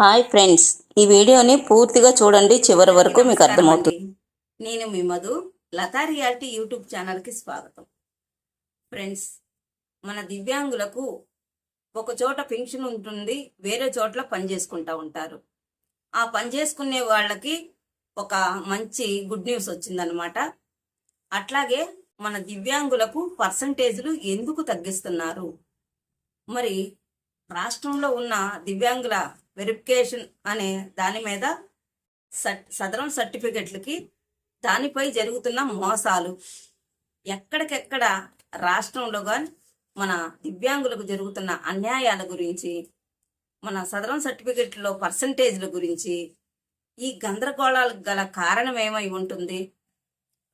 Hi friends ఈ వీడియోని పూర్తిగా చూడండి చివరి వరకు మీకు అర్థమవుతుంది. నేను మీ మధు లతా రియాలిటీ యూట్యూబ్ ఛానల్కి స్వాగతం. ఫ్రెండ్స్ మన దివ్యాంగులకు ఒక చోట పెన్షన్ ఉంటుంది వేరే చోట్ల పని చేసుకుంటా ఉంటారు. ఆ పని చేసుకునే వాళ్ళకి ఒక మంచి గుడ్ న్యూస్ వచ్చిందనమాట అట్లాగే మన దివ్యాంగులకు పర్సంటేజ్లు ఎందుకు తగ్గిస్తున్నారు? మరి రాష్ట్రంలో ఉన్న దివ్యాంగుల వెరిఫికేషన్ అనే దాని మీద సదరం సర్టిఫికెట్లకి దానిపై జరుగుతున్న మోసాలు ఎక్కడికెక్కడ రాష్ట్రంలో కానీ మన దివ్యాంగులకు జరుగుతున్న అన్యాయాల గురించి మన సదరం సర్టిఫికెట్లో పర్సంటేజ్ల గురించి ఈ గందరగోళాలకు గల కారణం ఏమై ఉంటుంది?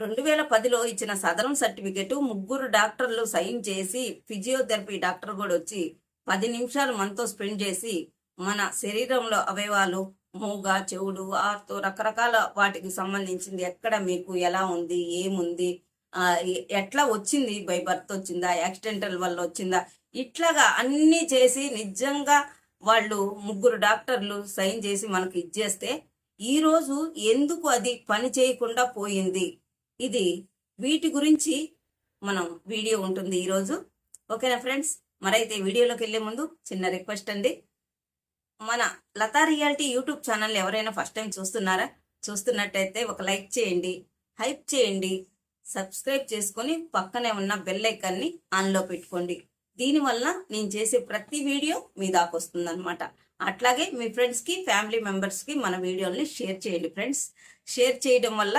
రెండు వేల పదిలో ఇచ్చిన సదరం సర్టిఫికెట్ ముగ్గురు డాక్టర్లు సైన్ చేసి ఫిజియోథెరపీ డాక్టర్ కూడా వచ్చి పది నిమిషాలు మనతో స్పెండ్ చేసి మన శరీరంలో అవయవాలు మూగ చెవుడు ఆర్తో రకరకాల వాటికి సంబంధించింది. ఎక్కడ మీకు ఎలా ఉంది? ఏముంది? ఆ, ఎట్లా వచ్చింది? బై బర్త్ వచ్చిందా? యాక్సిడెంటల్ వల్ల వచ్చిందా? ఇట్లాగా అన్నీ చేసి నిజంగా వాళ్ళు ముగ్గురు డాక్టర్లు సైన్ చేసి మనకి ఇచ్చేస్తే ఈరోజు ఎందుకు అది పని చేయకుండా పోయింది? ఇది వీటి గురించి మనం వీడియో ఉంటుంది ఈరోజు ఓకేనా ఫ్రెండ్స్? మరైతే వీడియోలోకి వెళ్ళే ముందు చిన్న రిక్వెస్ట్ అండి. మన లతా రియాలిటీ యూట్యూబ్ ఛానల్ ఎవరైనా ఫస్ట్ టైం చూస్తున్నారా? చూస్తున్నట్టయితే ఒక లైక్ చేయండి హైప్ చేయండి సబ్స్క్రైబ్ చేసుకొని పక్కనే ఉన్న బెల్ ఐకాన్ని ఆన్లో పెట్టుకోండి. దీనివల్ల నేను చేసే ప్రతి వీడియో మీ దాకా వస్తుందన్నమాట. అట్లాగే మీ ఫ్రెండ్స్కి ఫ్యామిలీ మెంబర్స్కి మన వీడియోల్ని షేర్ చేయండి ఫ్రెండ్స్. షేర్ చేయడం వల్ల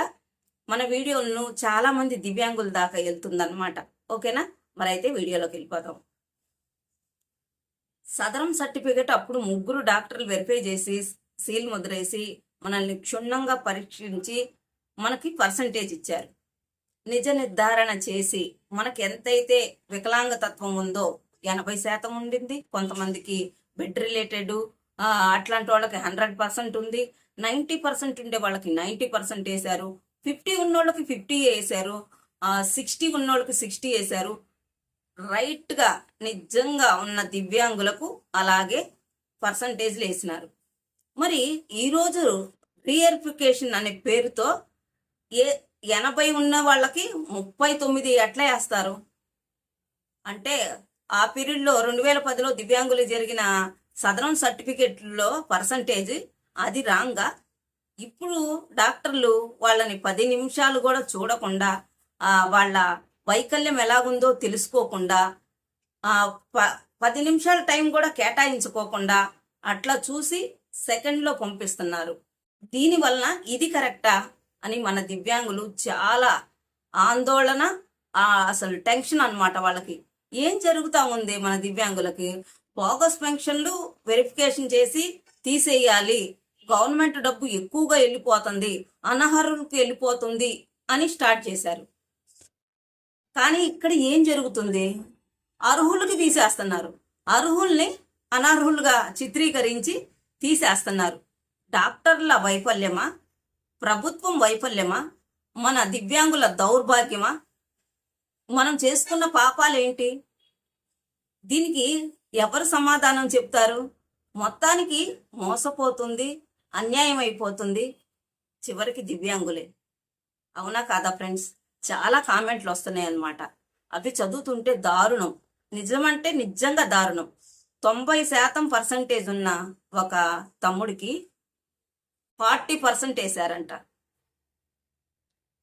మన వీడియోలను చాలామంది దివ్యాంగుల దాకా వెళ్తుందన్నమాట ఓకేనా? మరైతే వీడియోలోకి వెళ్ళిపోదాం. సదరం సర్టిఫికేట్ అప్పుడు ముగ్గురు డాక్టర్లు వెరిఫై చేసి సీల్ ముద్రేసి మనల్ని క్షుణ్ణంగా పరీక్షించి మనకి పర్సంటేజ్ ఇచ్చారు. నిజ నిర్ధారణ చేసి మనకి ఎంతైతే వికలాంగతత్వం ఉందో ఎనభై శాతం ఉండింది. కొంతమందికి బెడ్ రిలేటెడ్ అట్లాంటి వాళ్ళకి హండ్రెడ్ పర్సెంట్ ఉంది. నైంటీ పర్సెంట్ ఉండే వాళ్ళకి నైంటీ పర్సెంట్ వేశారు. ఫిఫ్టీ ఉన్నోళ్ళకి ఫిఫ్టీ వేశారు. సిక్స్టీ ఉన్నోళ్ళకి సిక్స్టీ వేశారు. రైట్గా నిజంగా ఉన్న దివ్యాంగులకు అలాగే పర్సంటేజ్లు వేసినారు. మరి ఈరోజు రీఎరిఫికేషన్ అనే పేరుతో ఏ ఎనభై ఉన్న వాళ్ళకి ముప్పై తొమ్మిది ఎట్లా వేస్తారు? అంటే ఆ పీరియడ్లో రెండు వేల పదిలో దివ్యాంగులు జరిగిన సదరం సర్టిఫికెట్లో పర్సంటేజ్ అది రాంగా. ఇప్పుడు డాక్టర్లు వాళ్ళని పది నిమిషాలు కూడా చూడకుండా వాళ్ళ వైకల్యం ఎలాగుందో తెలుసుకోకుండా ప- పది నిమిషాల టైం కూడా కేటాయించుకోకుండా అట్లా చూసి సెకండ్లో పంపిస్తున్నారు. దీనివలన ఇది కరెక్టా అని మన దివ్యాంగులు చాలా ఆందోళన అసలు టెన్షన్ అన్నమాట వాళ్ళకి. ఏం జరుగుతా ఉంది మన దివ్యాంగులకి? బోగస్ పెన్షన్లు వెరిఫికేషన్ చేసి తీసేయాలి. గవర్నమెంట్ డబ్బు ఎక్కువగా వెళ్ళిపోతుంది అనర్హులకు వెళ్ళిపోతుంది అని స్టార్ట్ చేశారు. కానీ ఇక్కడ ఏం జరుగుతుంది? అర్హులకి తీసేస్తున్నారు. అర్హుల్ని అనర్హులుగా చిత్రీకరించి తీసేస్తున్నారు. డాక్టర్ల వైఫల్యమా? ప్రభుత్వం వైఫల్యమా? మన దివ్యాంగుల దౌర్భాగ్యమా? మనం చేసుకున్న పాపాలేంటి? దీనికి ఎవరు సమాధానం చెప్తారు? మొత్తానికి మోసపోతుంది అన్యాయం అయిపోతుంది చివరికి దివ్యాంగులే. అవునా కాదా ఫ్రెండ్స్? చాలా కామెంట్లు వస్తున్నాయి అన్నమాట. అవి చదువుతుంటే దారుణం. నిజమంటే నిజంగా దారుణం. తొంభై శాతం పర్సంటేజ్ ఉన్న ఒక తమ్ముడికి ఫార్టీ పర్సెంట్ వేశారంట.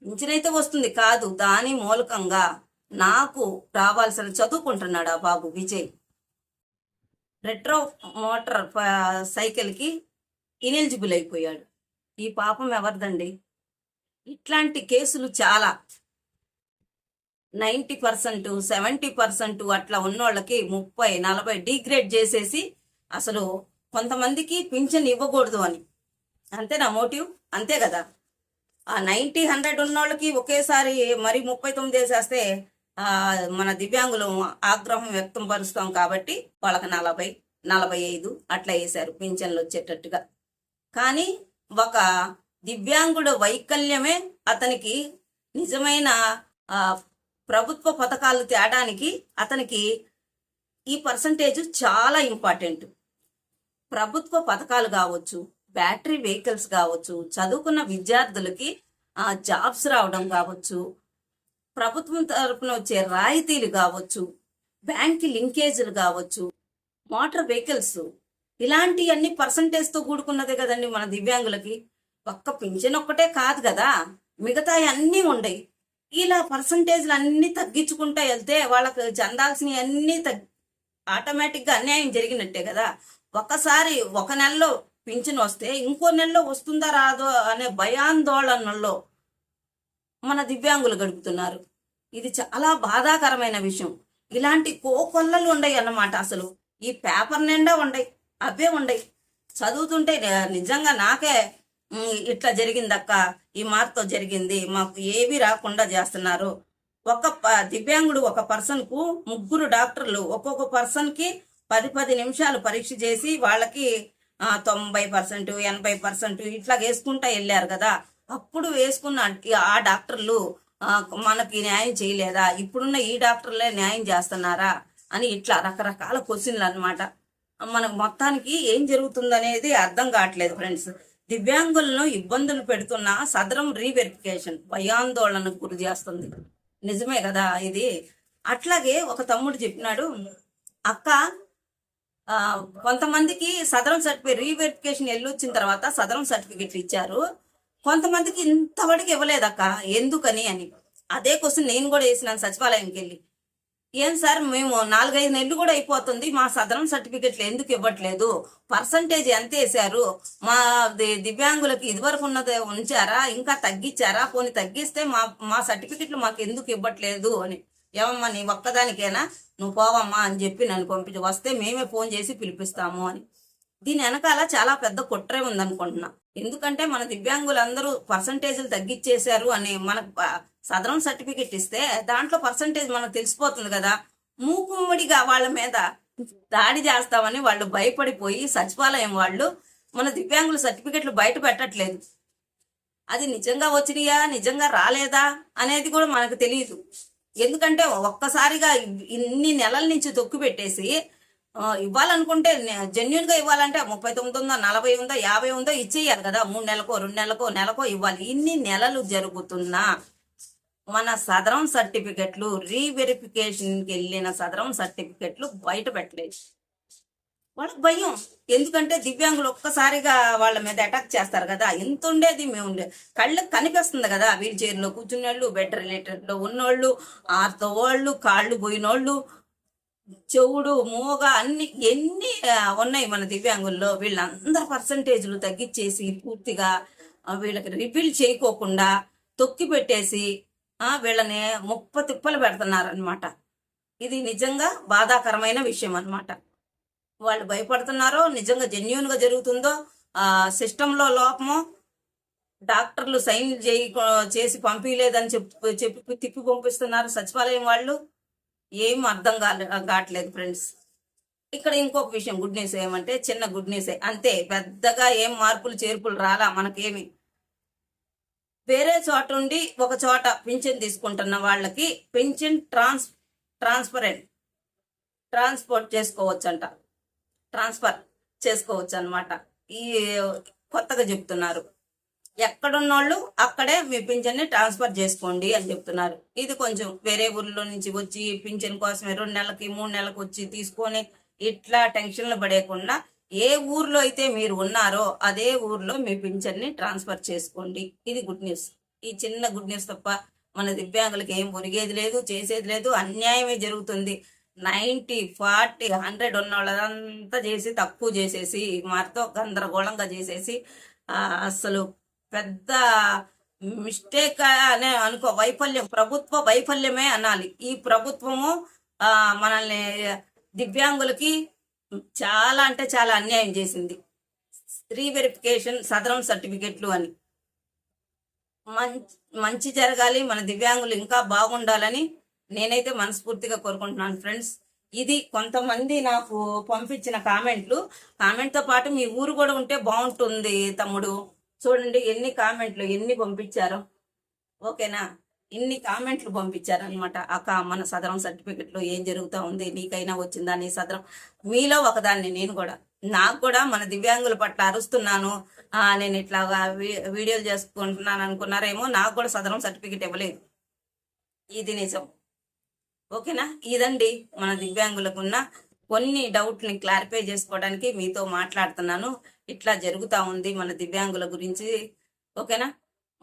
ఇంచినైతే వస్తుంది కాదు దాని మూలకంగా నాకు రావాల్సిన చదువుకుంటున్నాడు ఆ బాబు విజయ్. రెట్రో మోటార్ సైకిల్కి ఇనెలిజిబుల్ అయిపోయాడు. ఈ పాపం ఎవరిదండి? ఇట్లాంటి కేసులు చాలా. నైంటీ పర్సెంట్ సెవెంటీ పర్సెంట్ అట్లా ఉన్నోళ్ళకి ముప్పై నలభై డిగ్రేడ్ చేసేసి అసలు కొంతమందికి పింఛన్ ఇవ్వకూడదు అని. అంతే నా మోటివ్? అంతే కదా. ఆ నైంటీ హండ్రెడ్ ఉన్నోళ్ళకి ఒకేసారి మరి ముప్పై తొమ్మిది వేసేస్తే మన దివ్యాంగులు ఆగ్రహం వ్యక్తం పరుస్తాం కాబట్టి వాళ్ళకి నలభై నలభై ఐదు అట్లా వేశారు పింఛన్లు వచ్చేటట్టుగా. కానీ ఒక దివ్యాంగుడు వైకల్యమే అతనికి నిజమైన ప్రభుత్వ పథకాలు తేడానికి అతనికి ఈ పర్సంటేజ్ చాలా ఇంపార్టెంట్ ప్రభుత్వ పథకాలు కావచ్చు బ్యాటరీ వెహికల్స్ కావచ్చు చదువుకున్న విద్యార్థులకి ఆ, జాబ్స్ రావడం కావచ్చు ప్రభుత్వం తరపున వచ్చే రాయితీలు కావచ్చు బ్యాంక్ లింకేజీలు కావచ్చు మోటార్ వెహికల్స్ ఇలాంటివన్నీ పర్సంటేజ్తో కూడుకున్నదే కదండి మన దివ్యాంగులకి. ఒక్క పింఛన్ ఒక్కటే కాదు కదా. మిగతా అన్నీ ఉండయి. ఇలా పర్సంటేజ్లు అన్నీ తగ్గించుకుంటూ వెళ్తే వాళ్ళకి చెందాల్సినవి అన్నీ తగ్ ఆటోమేటిక్గా అన్యాయం జరిగినట్టే కదా. ఒక్కసారి ఒక నెలలో పింఛన్ వస్తే ఇంకో నెలలో వస్తుందా రాదో అనే భయాందోళనలో మన దివ్యాంగులు గడుపుతున్నారు. ఇది చాలా బాధాకరమైన విషయం. ఇలాంటి కోకొల్లలు ఉండయి అన్నమాట అసలు. ఈ పేపర్ నిండా ఉండయి అవే ఉండయి. చదువుతుంటే నిజంగా నాకే ఇట్లా జరిగిందక్క ఈ మార్తో జరిగింది మాకు ఏవి రాకుండా చేస్తున్నారు. ఒక ప- దివ్యాంగుడు ఒక పర్సన్కు ముగ్గురు డాక్టర్లు ఒక్కొక్క పర్సన్కి పది పది నిమిషాలు పరీక్ష చేసి వాళ్ళకి తొంభై పర్సెంట్ ఎనభై పర్సెంట్ ఇట్లా వేసుకుంటా వెళ్ళారు కదా. అప్పుడు వేసుకున్న ఆ డాక్టర్లు మనకి న్యాయం చేయలేదా? ఇప్పుడున్న ఈ డాక్టర్లే న్యాయం చేస్తున్నారా? అని ఇట్లా రకరకాల క్వశ్చన్లు అన్నమాట. మనకు మొత్తానికి ఏం జరుగుతుందనేది అర్థం కావట్లేదు ఫ్రెండ్స్. దివ్యాంగులను ఇబ్బందులు పెడుతున్న సదరం రీవెరిఫికేషన్ భయాందోళనకు గురి చేస్తుంది. నిజమే కదా ఇది? అట్లాగే ఒక తమ్ముడు చెప్పినాడు అక్క కొంతమందికి సదరం సర్టిఫికేట్ రీవెరిఫికేషన్ వెళ్ళి వచ్చిన తర్వాత సదరం సర్టిఫికేట్ ఇచ్చారు. కొంతమందికి ఇంతవరకు ఇవ్వలేదక్క ఎందుకని అని. అదే క్వశ్చన్ నేను కూడా వేసినాను సచివాలయంకి వెళ్ళి ఏం సార్ మేము నాలుగైదు నెలలు కూడా అయిపోతుంది మా సదరం సర్టిఫికెట్లు ఎందుకు ఇవ్వట్లేదు? పర్సంటేజ్ ఎంత వేశారు? మా ది- ఇదివరకు ఉన్నది ఉంచారా? ఇంకా తగ్గించారా? పోనీ తగ్గిస్తే మా మా సర్టిఫికెట్లు మాకు ఎందుకు ఇవ్వట్లేదు అని. ఏమమ్మా నీ ఒక్కదానికైనా? నువ్వు పోవమ్మా అని చెప్పి నన్ను పంపించి వస్తే మేమే ఫోన్ చేసి పిలిపిస్తాము అని. దీని వెనకాల చాలా పెద్ద కుట్రే ఉందనుకుంటున్నా. ఎందుకంటే మన దివ్యాంగులందరూ పర్సంటేజ్లు తగ్గించేశారు అని మనకు సదరం సర్టిఫికెట్ ఇస్తే దాంట్లో పర్సంటేజ్ మనకు తెలిసిపోతుంది కదా. మూకుమ్మడిగా వాళ్ళ మీద దాడి చేస్తామని వాళ్ళు భయపడిపోయి సచివాలయం వాళ్ళు మన దివ్యాంగుల సర్టిఫికెట్లు బయట పెట్టట్లేదు. అది నిజంగా వచ్చినాయా? నిజంగా రాలేదా? అనేది కూడా మనకు తెలియదు ఎందుకంటే ఒక్కసారిగా ఇన్ని నెలల నుంచి తొక్కు పెట్టేసి ఇవ్వాలనుకుంటే జెన్యున్గా ఇవ్వాలంటే ముప్పై తొమ్మిది ఉందో నలభై ఉందో యాభై ఉందో ఇచ్చేయాలి కదా. మూడు నెలకో రెండు నెలకో నెలకో ఇవ్వాలి. ఇన్ని నెలలు జరుగుతున్నా మన సదరం సర్టిఫికెట్లు రీవెరిఫికేషన్కి వెళ్ళిన సదరం సర్టిఫికెట్లు బయట పెట్టలేదు. వాళ్ళకి భయం. ఎందుకంటే దివ్యాంగులు ఒక్కసారిగా వాళ్ళ మీద అటాక్ చేస్తారు కదా. ఎంత ఉండేది మేము కళ్ళకి కనిపిస్తుంది కదా వీల్ చైర్లో కూర్చున్నోళ్ళు బెడ్ రిలేటెడ్లో ఉన్నోళ్ళు ఆర్తో వాళ్ళు కాళ్ళు పోయినోళ్ళు. చెవుడు మూగ అన్ని ఎన్ని ఉన్నాయి మన దివ్యాంగుల్లో వీళ్ళందరి పర్సంటేజ్లు తగ్గించేసి పూర్తిగా వీళ్ళకి రిపీల్ చేయకోకుండా తొక్కి పెట్టేసి వీళ్ళని ముప్ప తిప్పలు పెడుతున్నారనమాట ఇది నిజంగా బాధాకరమైన విషయం అన్నమాట వాళ్ళు భయపడుతున్నారో నిజంగా జెన్యున్గా జరుగుతుందో ఆ సిస్టంలో లోపమో డాక్టర్లు సైన్ చేయి చేసి పంపించలేదని చెప్పి చెప్పి తిప్పి పంపిస్తున్నారు సచివాలయం వాళ్ళు. ఏం అర్థం కాలే కావట్లేదు ఫ్రెండ్స్. ఇక్కడ ఇంకొక విషయం గుడ్ న్యూస్ ఏమంటే చిన్న గుడ్ న్యూసే. అంతే పెద్దగా ఏం మార్పులు చేర్పులు రాలా మనకేమి. వేరే చోట ఉండి ఒక చోట పింఛన్ తీసుకుంటున్న వాళ్ళకి పింఛన్ ట్రాన్స్ ట్రాన్స్పరెంట్ ట్రాన్స్పోర్ట్ చేసుకోవచ్చంట. ట్రాన్స్ఫర్ చేసుకోవచ్చు అనమాట ఈ కొత్తగా చెప్తున్నారు. ఎక్కడున్నోళ్ళు అక్కడే మీ పింఛన్ని ట్రాన్స్ఫర్ చేసుకోండి అని చెప్తున్నారు. ఇది కొంచెం వేరే ఊర్లో నుంచి వచ్చి పింఛన్ కోసమే రెండు నెలలకి మూడు నెలలకు వచ్చి తీసుకొని ఇట్లా టెన్షన్లు పడేయకుండా ఏ ఊర్లో అయితే మీరు ఉన్నారో అదే ఊర్లో మీ పింఛన్ని ట్రాన్స్ఫర్ చేసుకోండి. ఇది గుడ్ న్యూస్. ఈ చిన్న గుడ్ న్యూస్ తప్ప మన దివ్యాంగులకి ఏం ఒరిగేది లేదు చేసేది లేదు. అన్యాయమే జరుగుతుంది. నైంటీ ఫార్టీ హండ్రెడ్ ఉన్న వాళ్ళదంతా చేసి తక్కువ చేసేసి మాతో గందరగోళంగా చేసేసి అస్సలు అసలు పెద్ద మిస్టేక్ అనే అనుకో వైఫల్యం ప్రభుత్వ వైఫల్యమే అనాలి. ఈ ప్రభుత్వము ఆ, మనల్ని దివ్యాంగులకి చాలా అంటే చాలా అన్యాయం చేసింది. రీవెరిఫికేషన్ సదరం సర్టిఫికెట్లు అని. మంచి మంచి జరగాలి మన దివ్యాంగులు ఇంకా బాగుండాలని నేనైతే మనస్ఫూర్తిగా కోరుకుంటున్నాను ఫ్రెండ్స్. ఇది కొంతమంది నాకు పంపించిన కామెంట్లు. కామెంట్తో పాటు మీ ఊరు కూడా ఉంటే బాగుంటుంది తమ్ముడు. చూడండి ఎన్ని కామెంట్లు ఎన్ని పంపించారో. ఓకేనా? ఇన్ని కామెంట్లు పంపించారు అనమాట అక్క మన సదరం సర్టిఫికెట్లో ఏం జరుగుతూ ఉంది? నీకైనా వచ్చిందా నీ సదరం? మీలో ఒకదాన్ని నేను కూడా. నాకు కూడా మన దివ్యాంగుల పట్ల అరుస్తున్నాను. నేను ఇట్లా వీడియోలు చేసుకుంటున్నాను అనుకున్నారేమో నాకు కూడా సదరం సర్టిఫికేట్ ఇవ్వలేదు. ఇది నిజం. ఓకేనా? ఇదండి మన దివ్యాంగులకు ఉన్న కొన్ని డౌట్ని క్లారిఫై చేసుకోవడానికి మీతో మాట్లాడుతున్నాను. ఇట్లా జరుగుతూ ఉంది మన దివ్యాంగుల గురించి. ఓకేనా?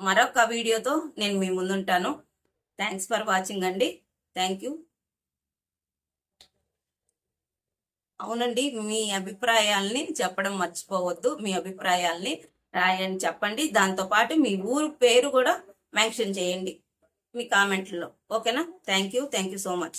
మరొక వీడియోతో నేను మీ ముందుంటాను. థ్యాంక్స్ ఫర్ వాచింగ్ అండి. థ్యాంక్ యూ అవునండి మీ అభిప్రాయాల్ని చెప్పడం మర్చిపోవద్దు. మీ అభిప్రాయాల్ని రాయని చెప్పండి. దాంతోపాటు మీ ఊరు పేరు కూడా మెన్షన్ చేయండి మీ కామెంట్లో. ఓకేనా? Thank you thank you so much